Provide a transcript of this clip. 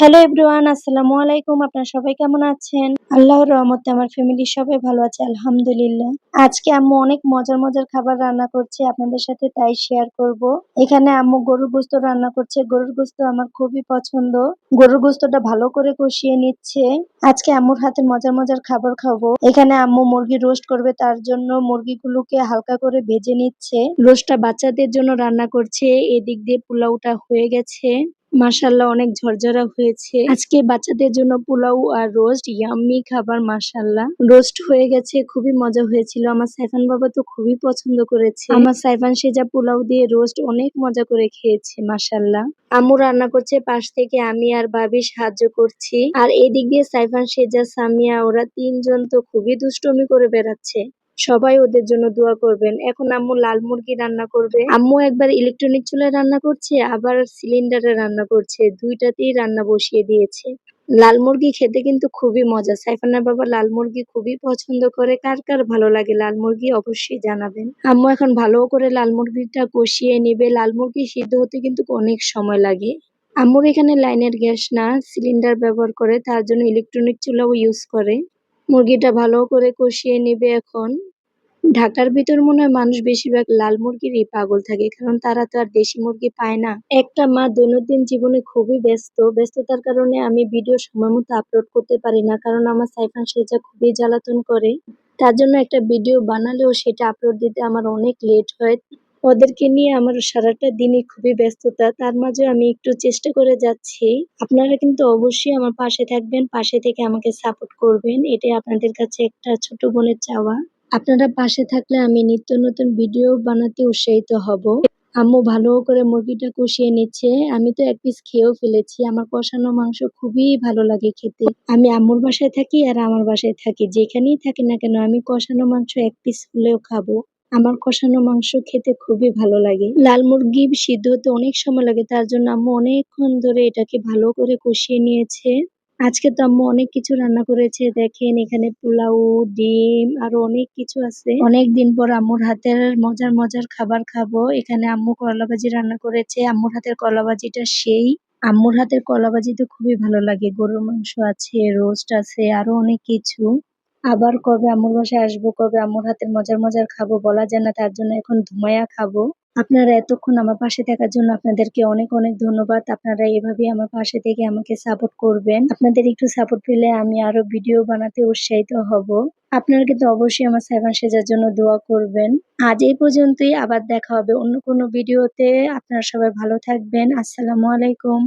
Hello everyone, আসসালামু আলাইকুম। আপনারা সবাই কেমন আছেন? আল্লাহর রহমতে আমার ফ্যামিলির সবাই ভালো আছে, আলহামদুলিল্লাহ। আজকে আম্মু অনেক মজার মজার খাবার রান্না করছে, আপনাদের সাথে তাই শেয়ার করব। এখানে আম্মু গরুর গোস্ত রান্না করছে। গরুর গোস্ত আমার খুবই পছন্দ। গরুর গোস্তটা ভালো করে কষিয়ে নিচ্ছে। আজকে আম্মুর হাতে মজার মজার খাবার খাব। এখানে আম্মু মুরগি রোস্ট করবে, তার জন্য মুরগিগুলোকে হালকা করে ভেজে নিচ্ছে। রোস্টটা বাচ্চাদের জন্য রান্না করছে। এদিক দিয়ে পোলাওটা হয়ে গেছে। মাশাল্লাহ অনেক ঝরঝরা হয়েছে। আজকে বাচ্চাদের জন্য পোলাও আর রোস্ট ইয়াম্মি খাবার মাশাল্লাহ রোস্ট হয়ে গেছে, খুবই মজা হয়েছিল। আমার সাইফান বাবা তো খুবই পছন্দ করেছে। আমার সাইফান সেজা পোলাও দিয়ে রোস্ট অনেক মজা করে খেয়েছে মাশাল্লাহ আম্মু রান্না করছে, পাশ থেকে আমি আর ভাবি সাহায্য করছি। আর এদিক দিয়ে সাইফান সেজা, সামিয়া, ওরা তিনজন তো খুবই দুষ্টমি করে বেড়াচ্ছে। সবাই ওদের জন্য দোয়া করবেন। এখন আম্মু লাল মুরগি রান্না করবে। আম্মু একবার ইলেকট্রনিক চুলায় রান্না করছে, আবার সিলিন্ডারে রান্না করছে। দুইটাতেই রান্না বসিয়ে দিয়েছে। লাল মুরগি খেতে কিন্তু খুবই মজা। সাইফানের বাবা লাল মুরগি খুবই পছন্দ করে। কার কার ভালো লাগে লাল মুরগি অবশ্যই জানাবেন। আম্মু এখন ভালো করে লাল মুরগিটা কষিয়ে নেবে। লাল মুরগি সিদ্ধ হতে কিন্তু অনেক সময় লাগে। আম্মুর এখানে লাইনের গ্যাস না সিলিন্ডার ব্যবহার করে, তার জন্য ইলেকট্রনিক চুলাও ইউজ করে। মুরগিটা ভালো করে কষিয়ে নিবে এখন। ঢাকার ভিতর মনে হয় মানুষ বেশিরভাগ লাল মুরগিরই পাগল থাকে, কারণ তারা তো আর দেশি মুরগি পায় না। একটা মা দৈনন্দিন জীবনে খুবই ব্যস্ত। ব্যস্ততার কারণে আমি ভিডিও সময় মতো আপলোড করতে পারি না, কারণ আমার সাইফান সেজা খুবই জ্বালাতন করে। তার জন্য একটা ভিডিও বানালেও সেটা আপলোড দিতে আমার অনেক লেট হয়। ওদেরকে নিয়ে আমার সারাটা দিনই খুবই ব্যস্ততা। তার মাঝে আমি একটু চেষ্টা করে যাচ্ছি। আপনারা কিন্তু অবশ্যই আমার পাশে থাকবেন, পাশে থেকে আমাকে সাপোর্ট করবেন। এটাই আপনাদের কাছে একটা ছোট বোনের চাওয়া। আপনারা পাশে থাকলে আমি নিত্য নতুন ভিডিও বানাতে উৎসাহিত হব। আম্মু ভালো করে মুরগিটা কষিয়ে নিচ্ছে। আমি তো এক পিস খেয়েও ফেলেছি। আমার কষানো মাংস খুবই ভালো লাগে খেতে। আমি আম্মুর বাসায় থাকি আর আমার বাসায় থাকি। যেখানেই থাকি না কেন, আমি কষানো মাংস এক পিস হলেও খাব। আমার কষানো মাংস খেতে খুবই ভালো লাগে। লাল মুরগি সিদ্ধ হতে অনেক সময় লাগে, তার জন্য আম্মু অনেকক্ষণ ধরে এটাকে ভালো করে কষিয়ে নিয়েছে। আজকে তো আম্মু অনেক কিছু রান্না করেছে, দেখেন এখানে পোলাও, ডিম, আরও অনেক কিছু আছে। অনেক দিন পর আম্মুর হাতের মজার মজার খাবার খাব। এখানে আম্মু করলা ভাজি রান্না করেছে, আম্মুর হাতের করলা ভাজিটা সেই। আম্মুর হাতের কলা ভাজি তো খুবই ভালো লাগে, গরুর মাংস আছে, রোস্ট আছে, আরও অনেক কিছু। আবার কবে আম্মুর বাসায় আসব, কবে আম্মুর হাতের মজার মজার খাব বলা যায় না, তার জন্য এখন ধুমায়া খাব। আপনারা এতক্ষণ আমার পাশে থাকার জন্য আপনাদেরকে অনেক অনেক ধন্যবাদ। আপনারা এভাবেই আমার পাশে থেকে আমাকে সাপোর্ট করবেন। আপনাদের একটু সাপোর্ট পেলে আমি আরও ভিডিও বানাতে উৎসাহিত হব। আপনারা কিন্তু অবশ্যই আমার সেভেন সেজার জন্য দোয়া করবেন। আজ এই পর্যন্তই, আবার দেখা হবে অন্য কোনো ভিডিওতে আপনারা সবাই ভালো থাকবেন। আসসালামু আলাইকুম।